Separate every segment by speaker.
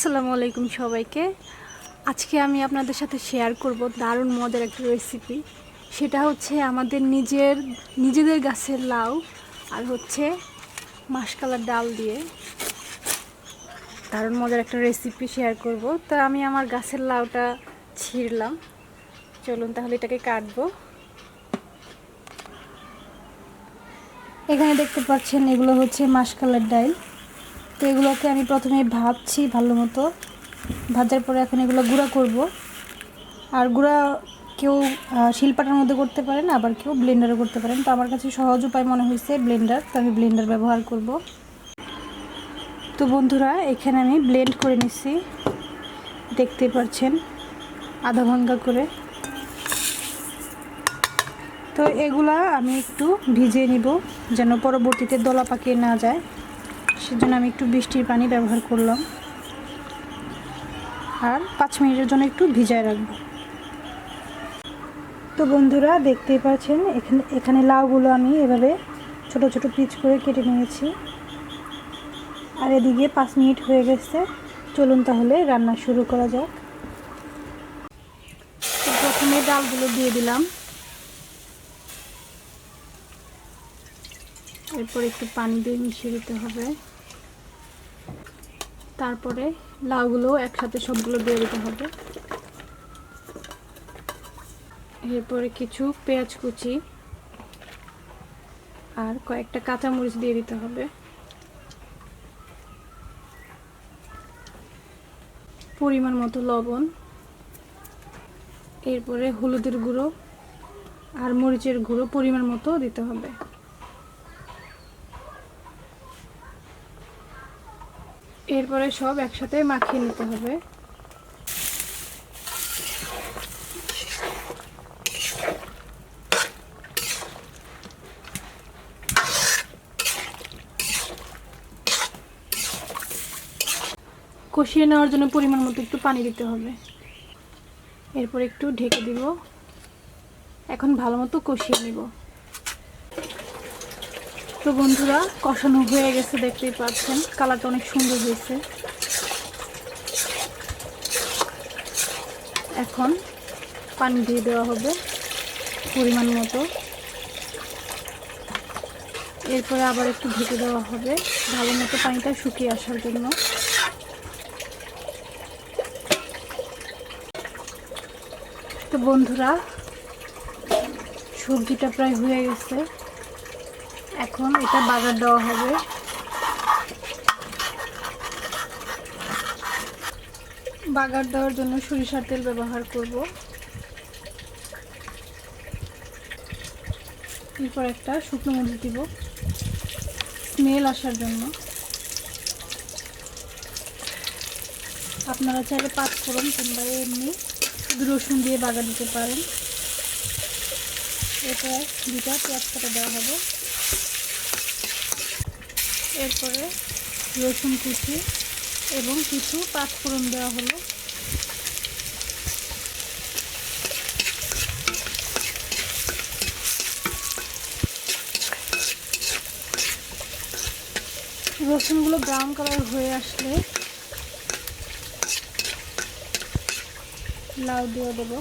Speaker 1: আসসালামু আলাইকুম সবাইকে। আজকে আমি আপনাদের সাথে শেয়ার করব দারুণ মজার একটা রেসিপি সেটা হচ্ছে আমাদের নিজের, নিজেদের গাছের লাউ আর হচ্ছে মাসকালার ডাল দিয়ে। দারুণ মজার একটা রেসিপি শেয়ার করব। তো আমি আমার গাছের লাউটা ছিঁড়লাম। চলুন তাহলে এটাকে কাটবো। এখানে দেখতে পাচ্ছেন এগুলো হচ্ছে মাসকালার ডাল। তো এগুলোকে আমি প্রথমে ভাজছি ভালো মতো। ভাজার পরে এখন এগুলো গুঁড়া করব। আর গুঁড়া কেউ শিলপাটার মধ্যে করতে পারেন, আবার কেউ ব্লেন্ডারও করতে পারেন। তো আমার কাছে সহজ উপায় মনে হয়েছে ব্লেন্ডার, তো আমি ব্লেন্ডার ব্যবহার করব। তো বন্ধুরা, এখানে আমি ব্লেন্ড করে নিচ্ছি দেখতে পাচ্ছেন, আধা ভাঙ্গা করে। তো এগুলা আমি একটু ভিজিয়ে নিব, যেন পরবর্তীতে দলা পাকিয়ে না যায়। সেজন্য আমি একটু বৃষ্টির পানি ব্যবহার করলাম। আর পাঁচ মিনিটের জন্য একটু ভিজায় রাখব। তো বন্ধুরা, দেখতেই পাচ্ছেন, এখানে এখানে লাউগুলো আমি এভাবে ছোট ছোট পিচ করে কেটে নিয়েছি। আর এদিকে পাঁচ মিনিট হয়ে গেছে। চলুন তাহলে রান্না শুরু করা যাক। প্রথমে ডালগুলো দিয়ে দিলাম। এরপর একটু পানি দিয়ে মিশিয়ে দিতে হবে। তারপরে লাউগুলো একসাথে সবগুলো দিয়ে দিতে হবে। এরপরে কিছু পেঁয়াজ কুচি আর কয়েকটা কাঁচামরিচ দিয়ে দিতে হবে। পরিমাণ মতো লবণ, এরপরে হলুদের গুঁড়ো আর মরিচের গুঁড়ো পরিমাণ মতো দিতে হবে। এরপরে সব একসাথে মাখিয়ে নিতে হবে। কষিয়ে নেওয়ার জন্য পরিমাণ মতো একটু পানি দিতে হবে। এরপর একটু ঢেকে দিব। এখন ভালো মতো কষিয়ে নিব। তো বন্ধুরা, কষানো হয়ে গেছে, দেখতেই পাচ্ছেন। কালারটা অনেক সুন্দর হয়েছে। এখন পানি দিয়ে দেওয়া হবে পরিমাণ মতো। এরপরে আবার একটু ঢেকে দেওয়া হবে। ভালো মতো পানিটা শুকিয়ে আসার জন্য। তো বন্ধুরা, সবজিটা প্রায় হয়ে গেছে। এখন এটা বাগার দেওয়া হবে। বাগার দেওয়ার জন্য সরিষার তেল ব্যবহার করব। এরপর একটা শুকনো মরিচ দিব। স্মেল আসার জন্য। আপনারা চাইলে পাঁচ ফোড়ন কিংবা এমনি রসুন দিয়ে বাগা দিতে পারেন। এটা দুটা পেঁয়াজ কাটা দেওয়া হবে। এরপরে রসুন কুচি এবং কিছু পাঁচফোড়ন দেওয়া হলো। রসুনগুলো ব্রাউন কালার হয়ে আসলে লাউ দিয়ে দেবো।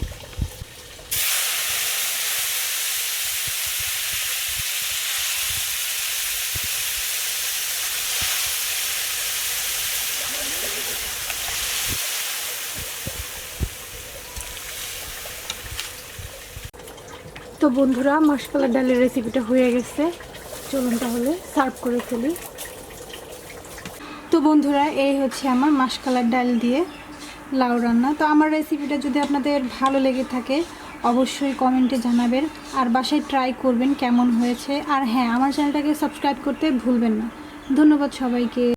Speaker 1: তো বন্ধুরা মাসকালার ডালের রেসিপিটা হয়ে গেছে। চলুন তাহলে সার্ভ করে ফেলি। তো বন্ধুরা, এই হচ্ছে আমার মাসকালার ডাল দিয়ে লাউ রান্না। তো আমার রেসিপিটা যদি আপনাদের ভালো লেগে থাকে, অবশ্যই কমেন্টে জানাবেন। আর বাসায় ট্রাই করবেন কেমন হয়েছে। আর হ্যাঁ আমার চ্যানেলটাকে সাবস্ক্রাইব করতে ভুলবেন না। ধন্যবাদ সবাইকে।